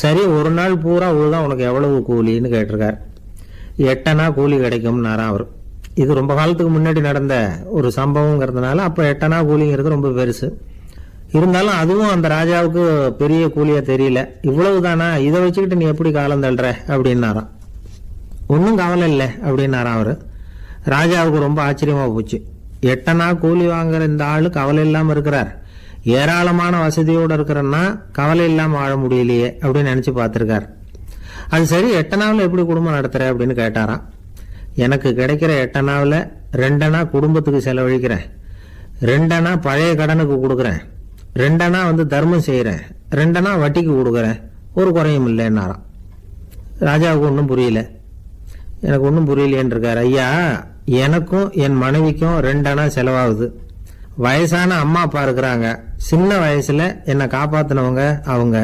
சரி ஒரு நாள் பூரா உழுதான் உனக்கு எவ்வளவு கூலின்னு கேட்டிருக்கார். எட்டனா கூலி கிடைக்கும்னாரா அவர். இது ரொம்ப காலத்துக்கு முன்னாடி நடந்த ஒரு சம்பவங்கிறதுனால அப்போ எட்டனா கூலிங்கிறது ரொம்ப பெருசு. இருந்தாலும் அதுவும் அந்த ராஜாவுக்கு பெரிய கூலியாக தெரியல. இவ்வளவு தானா இதை வச்சுக்கிட்டு நீ எப்படி காலம் தள்ளுற? அப்படின்னாராம். ஒன்றும் கவலை இல்லை அப்படின்னாராம் அவர். ராஜாவுக்கு ரொம்ப ஆச்சரியமா போச்சு. எட்டனா கூலி வாங்குற இந்த ஆள் கவலை இல்லாமல் இருக்கிறார். ஏராளமான வசதியோடு இருக்கிறன்னா கவலை இல்லாமல் வாழ முடியலையே அப்படின்னு நினச்சி பார்த்துருக்கார். அது சரி எட்டனாவில் எப்படி குடும்பம் நடத்துகிறேன் அப்படின்னு கேட்டாராம். எனக்கு கிடைக்கிற எட்டனாவில் ரெண்டனா குடும்பத்துக்கு செலவழிக்கிறேன். ரெண்டனா பழைய கடனுக்கு கொடுக்குறேன். ரெண்டனா வந்து தர்மம் செய்கிறேன் ரெண்டனா வட்டிக்கு கொடுக்குறேன். ஒரு குறையும் இல்லைன்னாராம். ராஜாவுக்கு ஒன்றும் புரியல. எனக்கு ஒன்றும் புரியலேன்னு இருக்கார். ஐயா எனக்கும் என் மனைவிக்கும் ரெண்டனா செலவாகுது. வயசான அம்மா அப்பா இருக்கிறாங்க. சின்ன வயசுல என்னை காப்பாத்தினவங்க அவங்க.